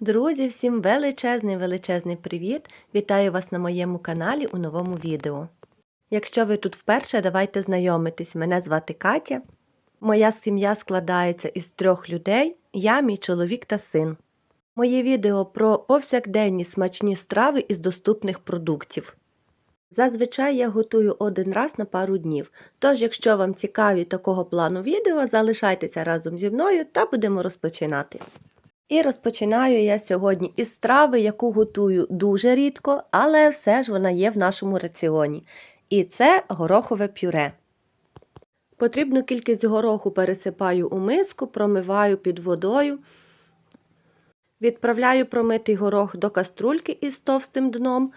Друзі, всім величезний величезний привіт! Вітаю вас на моєму каналі у новому відео. Якщо ви тут вперше, давайте знайомитись. Мене звати Катя. Моя сім'я складається із трьох людей: я, мій чоловік та син. Моє відео про повсякденні смачні страви із доступних продуктів. Зазвичай я готую один раз на пару днів. Тож, якщо вам цікаві такого плану відео, залишайтеся разом зі мною та будемо розпочинати. І розпочинаю я сьогодні із страви, яку готую дуже рідко, але все ж вона є в нашому раціоні. І це горохове пюре. Потрібну кількість гороху пересипаю у миску, промиваю під водою. Відправляю промитий горох до каструльки із товстим дном,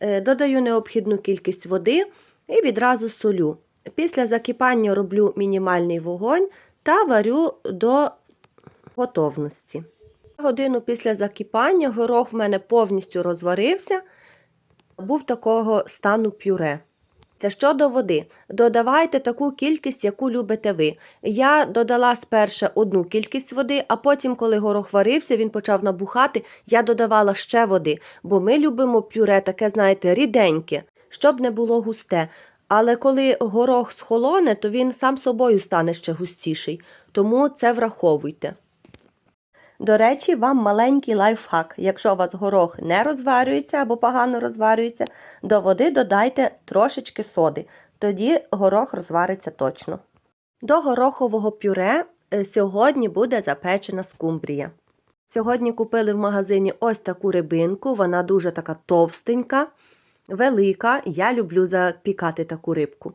е, додаю необхідну кількість води і відразу солю. Після закипання роблю мінімальний вогонь та варю до готовності. Годину після закипання горох в мене повністю розварився, був такого стану пюре. Це щодо води. Додавайте таку кількість, яку любите ви. Я додала спершу одну кількість води, а потім, коли горох варився, він почав набухати, я додавала ще води, бо ми любимо пюре таке, знаєте, ріденьке, щоб не було густе. Але коли горох схолоне, то він сам собою стане ще густіший. Тому це враховуйте. До речі, вам маленький лайфхак. Якщо у вас горох не розварюється або погано розварюється, до води додайте трошечки соди. Тоді горох розвариться точно. До горохового пюре е, сьогодні буде запечена скумбрія. Сьогодні купили в магазині ось таку рибинку, вона дуже така товстенька, велика. Я люблю запікати таку рибку.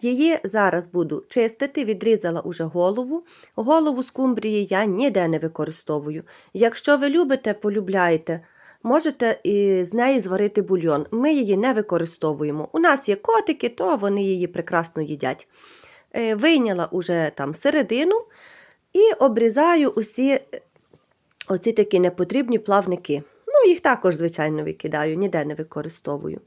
Її зараз буду чистити, відрізала уже голову. Голову скумбрії я ніде не використовую. Якщо ви любите, полюбляєте, можете і з неї зварити бульйон. Ми її не використовуємо. У нас є котики, то вони її прекрасно їдять. Е, Вийняла уже там середину і обрізаю усі е, оці такі непотрібні плавники. Ну, їх також, звичайно, викидаю, ніде не використовую.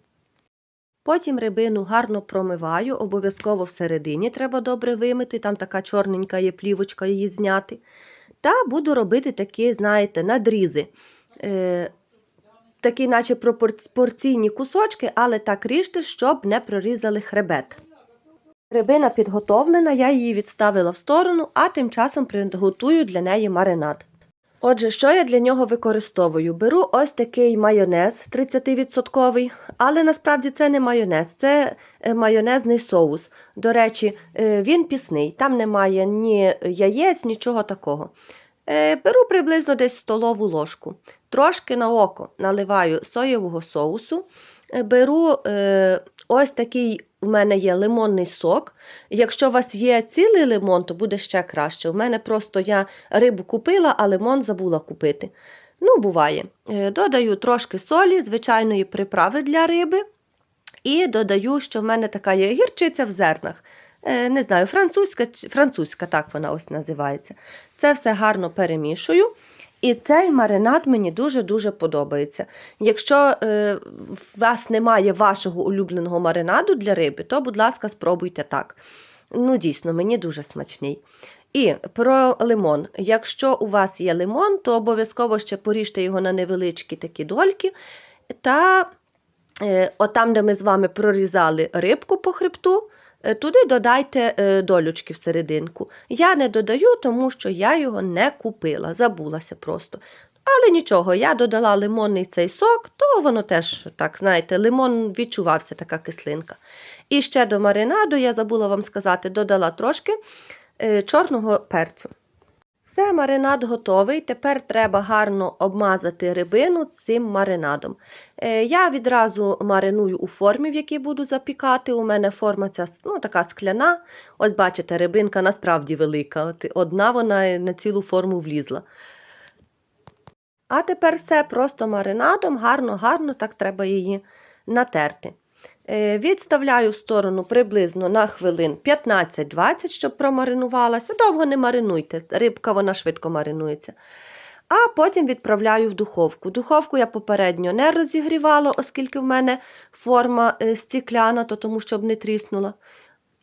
Потім рибину гарно промиваю, обов'язково всередині треба добре вимити, там така чорненька є плівочка її зняти. Та буду робити такі, знаєте, надрізи. Е, Такі, наче пропорційні кусочки, але так ріжте, щоб не прорізали хребет. Рибина підготовлена, я її відставила в сторону, а тим часом приготую для неї маринад. Отже, що я для нього використовую? Беру ось такий майонез 30%, але насправді це не майонез, це е, майонезний соус. До речі, е, він пісний, там немає ні яєць, нічого такого. Е, беру приблизно десь столову ложку. Трошки на око наливаю соєвого соусу. Беру ось такий у мене є лимонний сок. Якщо у вас є цілий лимон, то буде ще краще. У мене просто я рибу купила, а лимон забула купити. Ну, буває. Додаю трошки солі, звичайної приправи для риби. І додаю, що в мене така є гірчиця в зернах. Не знаю, французька, французька, так вона ось називається. Це все гарно перемішую. І цей маринад мені дуже-дуже подобається. Якщо е, у вас немає вашого улюбленого маринаду для риби, то, будь ласка, спробуйте так. Ну, дійсно, мені дуже смачний. І про лимон. Якщо у вас є лимон, то обов'язково ще поріжте його на невеличкі такі дольки. Та е, отам, де ми з вами прорізали рибку по хребту, туди додайте е, долючки всерединку. Я не додаю, тому що я його не купила, забулася просто. Але нічого, я додала лимонний цей сок, то воно теж, так, знаєте, лимон відчувався така кислинка. І ще до маринаду, я забула вам сказати, додала трошки е, чорного перцю. Все, маринад готовий. Тепер треба гарно обмазати рибину цим маринадом. Е, я відразу мариную у формі, в якій буду запікати. У мене форма ця ну, така скляна. Ось, бачите, рибинка насправді велика. От Одна вона на цілу форму влізла. А тепер все просто маринадом, гарно-гарно так треба її натерти. Е, відставляю в сторону приблизно на хвилин 15-20, щоб промаринувалася. Довго не маринуйте, рибка вона швидко маринується. А потім відправляю в духовку. Духовку я попередньо не розігрівала, оскільки в мене форма е, стікляна, то тому щоб не тріснула.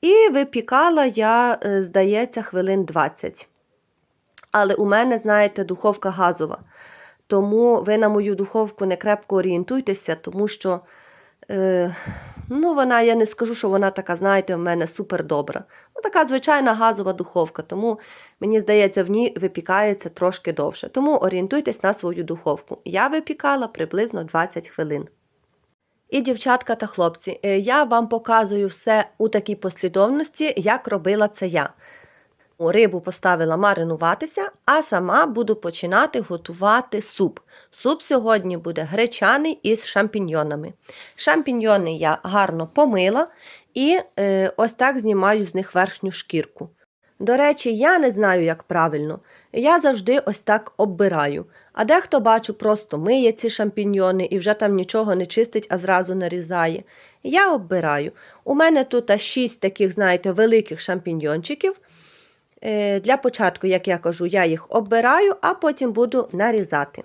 І випікала я, е, здається, хвилин 20. Але у мене, знаєте, духовка газова. Тому ви на мою духовку не крепко орієнтуйтеся, тому що е, ну, вона, я не скажу, що вона така, знаєте, в мене супер добра. Ну, така звичайна газова духовка, тому мені здається, в ній випікається трошки довше. Тому орієнтуйтесь на свою духовку. Я випікала приблизно 20 хвилин. І дівчатка та хлопці, е, я вам показую все у такій послідовності, як робила це я. Рибу поставила маринуватися, а сама буду починати готувати суп. Суп сьогодні буде гречаний із шампіньйонами. Шампіньйони я гарно помила і е, ось так знімаю з них верхню шкірку. До речі, я не знаю, як правильно. Я завжди ось так оббираю. А дехто бачу, просто миє ці шампіньйони і вже там нічого не чистить, а зразу нарізає. Я оббираю. У мене тут 6 таких, знаєте, великих шампіньйончиків. Е, Для початку, як я кажу, я їх оббираю, а потім буду нарізати.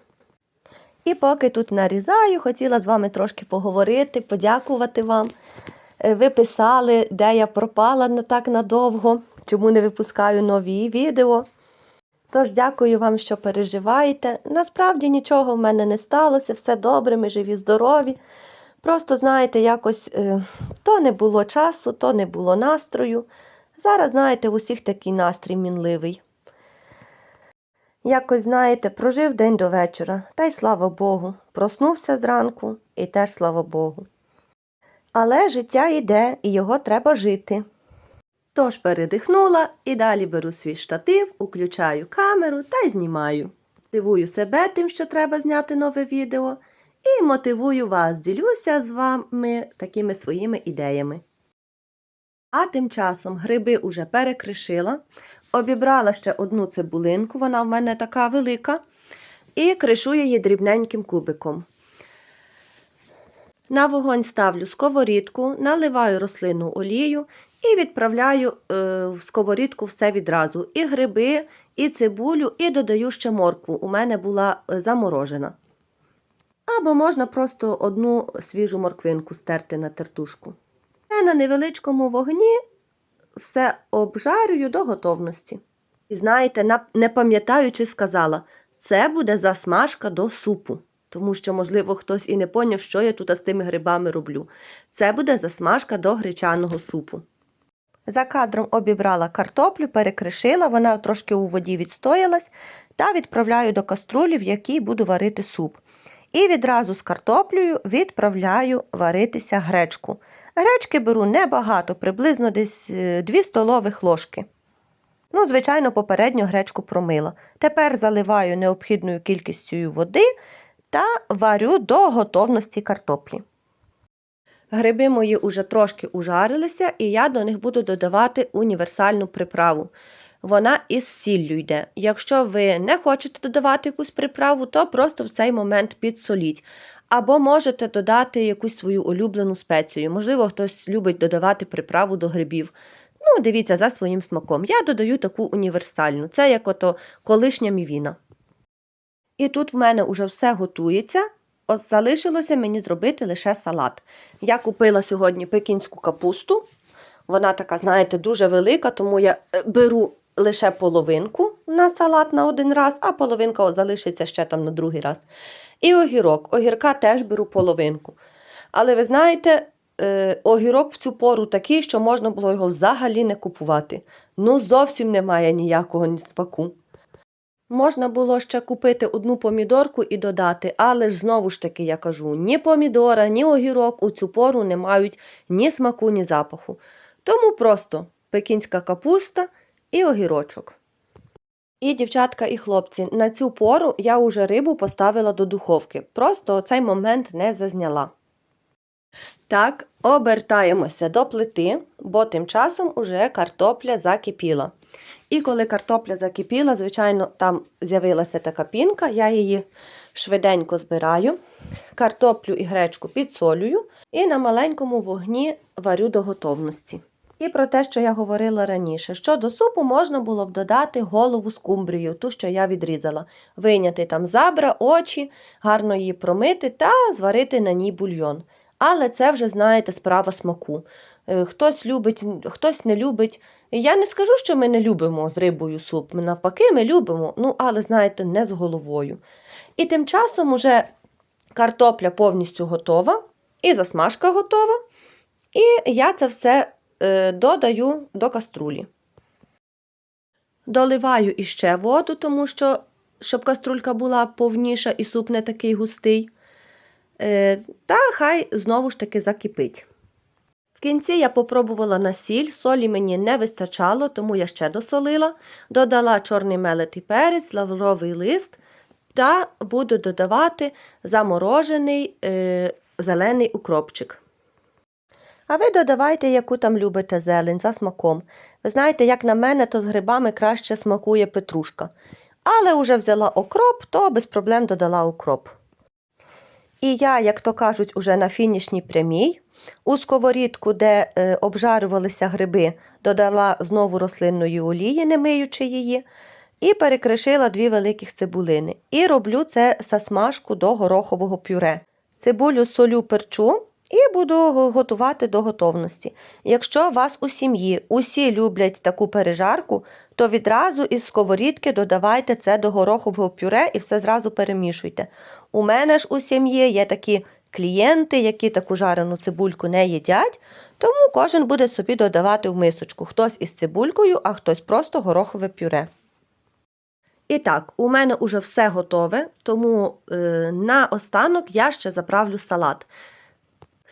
І поки тут нарізаю, хотіла з вами трошки поговорити, подякувати вам. Е, Ви писали, де я пропала не так надовго, чому не випускаю нові відео. Тож дякую вам, що переживаєте. Насправді нічого в мене не сталося, все добре, ми живі, здорові. Просто, знаєте, якось е, то не було часу, то не було настрою. Зараз, знаєте, у всіх такий настрій мінливий. Якось, знаєте, прожив день до вечора, та й слава Богу, проснувся зранку і теж слава Богу. Але життя йде і його треба жити. Тож передихнула і далі беру свій штатив, включаю камеру та й знімаю. Мотивую себе тим, що треба зняти нове відео, і мотивую вас, ділюся з вами такими своїми ідеями. А тим часом гриби уже перекришила, обібрала ще одну цибулинку, вона в мене така велика, і кришу її дрібненьким кубиком. На вогонь ставлю сковорідку, наливаю рослинну олію і відправляю е, в сковорідку все відразу. І гриби, і цибулю, і додаю ще моркву. У мене була е, заморожена. Або можна просто одну свіжу морквинку стерти на тертушку. Я на невеличкому вогні все обжарюю до готовності. І знаєте, не пам'ятаючи, сказала, це буде засмажка до супу. Тому що, можливо, хтось і не поняв, що я тут з тими грибами роблю. Це буде засмажка до гречаного супу. За кадром обібрала картоплю, перекришила, вона трошки у воді відстоялась, та відправляю до каструлі, в якій буду варити суп. І відразу з картоплею відправляю варитися гречку. Гречки беру небагато, приблизно десь 2 столових ложки. Ну, звичайно, попередньо гречку промила. Тепер заливаю необхідною кількістю води та варю до готовності картоплі. Гриби мої уже трошки ужарилися, і я до них буду додавати універсальну приправу. Вона із сіллю йде. Якщо ви не хочете додавати якусь приправу, то просто в цей момент підсоліть. Або можете додати якусь свою улюблену спецію. Можливо, хтось любить додавати приправу до грибів. Ну, дивіться за своїм смаком. Я додаю таку універсальну. Це як ото колишня мівіна. І тут в мене вже все готується. Ось залишилося мені зробити лише салат. Я купила сьогодні пекінську капусту. Вона така, знаєте, дуже велика, тому я е, беру лише половинку на салат на один раз, а половинка залишиться ще там на другий раз. І огірок. Огірка теж беру половинку. Але ви знаєте, е, огірок в цю пору такий, що можна було його взагалі не купувати. Ну, зовсім немає ніякого ні смаку. Можна було ще купити одну помідорку і додати, але ж знову ж таки я кажу, ні помідора, ні огірок у цю пору не мають ні смаку, ні запаху. Тому просто пекінська капуста і огірочок. І, дівчатка, і хлопці, на цю пору я уже рибу поставила до духовки. Просто цей момент не зазняла. Так, обертаємося до плити, бо тим часом уже картопля закипіла. І коли картопля закипіла, звичайно, там з'явилася така пінка, я її швиденько збираю, картоплю і гречку підсолюю і на маленькому вогні варю до готовності. І про те, що я говорила раніше, що до супу можна було б додати голову скумбрію, ту, що я відрізала, вийняти там забра, очі, гарно її промити та зварити на ній бульйон. Але це вже, знаєте, справа смаку. Е, Хтось любить, хтось не любить. Я не скажу, що ми не любимо з рибою суп. Навпаки, ми любимо, ну, але, знаєте, не з головою. І тим часом уже картопля повністю готова, і засмажка готова. І я це все додаю до каструлі. Доливаю іще воду, тому що, щоб каструлька була повніша і суп не такий густий. Е, та хай знову ж таки закипить. В кінці я попробувала на сіль, солі мені не вистачало, тому я ще досолила. Додала чорний мелитий перець, лавровий лист та буду додавати заморожений е, зелений укропчик. А ви додавайте, яку там любите зелень за смаком. Ви знаєте, як на мене, то з грибами краще смакує петрушка. Але вже взяла окроп, то без проблем додала укроп. І я, як то кажуть, уже на фінішній прямій. У сковорідку, де е, обжарювалися гриби, додала знову рослинної олії, не миючи її, і перекришила дві великих цибулини. І роблю це засмажку до горохового пюре. Цибулю солю перчу і буду готувати до готовності. Якщо вас у сім'ї усі люблять таку пережарку, то відразу із сковорідки додавайте це до горохового пюре і все зразу перемішуйте. У мене ж у сім'ї є такі клієнти, які таку жарену цибульку не їдять, тому кожен буде собі додавати в мисочку. Хтось із цибулькою, а хтось просто горохове пюре. І так, у мене уже все готове, тому е, на останок я ще заправлю салат.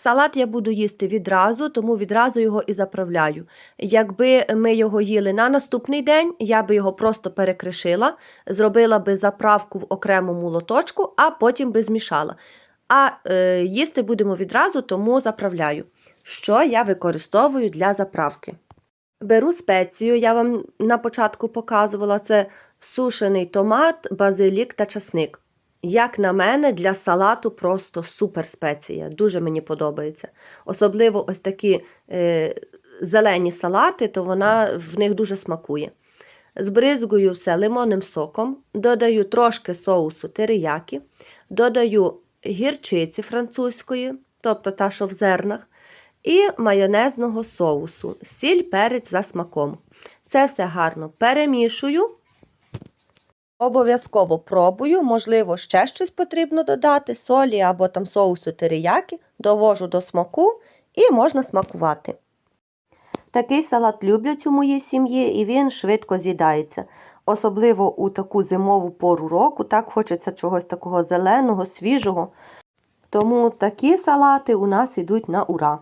Салат я буду їсти відразу, тому відразу його і заправляю. Якби ми його їли на наступний день, я би його просто перекришила, зробила би заправку в окремому лоточку, а потім би змішала. А е, їсти будемо відразу, тому заправляю. Що я використовую для заправки? Беру спецію, я вам на початку показувала це сушений томат, базилік та часник. Як на мене, для салату просто супер спеція. Дуже мені подобається. Особливо ось такі е, зелені салати, то вона в них дуже смакує. Збризгую все лимонним соком, додаю трошки соусу териякі, додаю гірчиці французької, тобто та, що в зернах, і майонезного соусу, сіль, перець за смаком. Це все гарно перемішую. Обов'язково пробую, можливо, ще щось потрібно додати, солі або там соусу териякі, довожу до смаку і можна смакувати. Такий салат люблять у моїй сім'ї і він швидко з'їдається. Особливо у таку зимову пору року, так хочеться чогось такого зеленого, свіжого. Тому такі салати у нас йдуть на ура.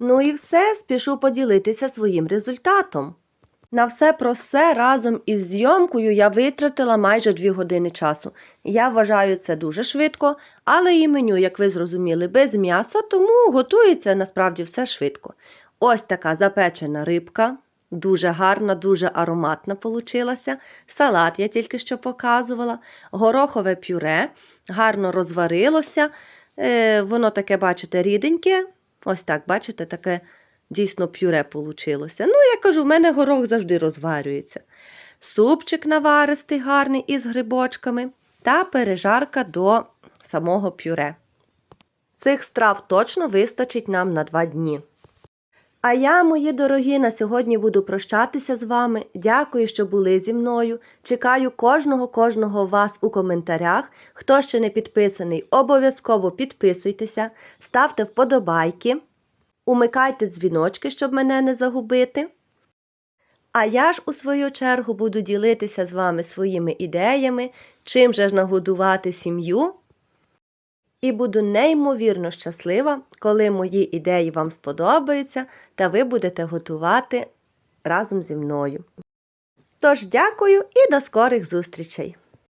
Ну і все, спішу поділитися своїм результатом. На все про все разом із зйомкою я витратила майже 2 години часу. Я вважаю це дуже швидко, але і меню, як ви зрозуміли, без м'яса, тому готується насправді все швидко. Ось така запечена рибка, дуже гарна, дуже ароматна получилася. Салат я тільки що показувала, горохове пюре, гарно розварилося. Е, воно таке, бачите, ріденьке. Ось так, бачите, таке дійсно пюре получилося. Ну, я кажу, в мене горох завжди розварюється. Супчик наваристий гарний із грибочками та пережарка до самого пюре. Цих страв точно вистачить нам на два дні. А я, мої дорогі, на сьогодні буду прощатися з вами. Дякую, що були зі мною. Чекаю кожного кожного вас у коментарях. Хто ще не підписаний, обов'язково підписуйтеся, ставте вподобайки, умикайте дзвіночки, щоб мене не загубити. А я ж, у свою чергу, буду ділитися з вами своїми ідеями, чим же ж нагодувати сім'ю. І буду неймовірно щаслива, коли мої ідеї вам сподобаються та ви будете готувати разом зі мною. Тож дякую і до скорих зустрічей!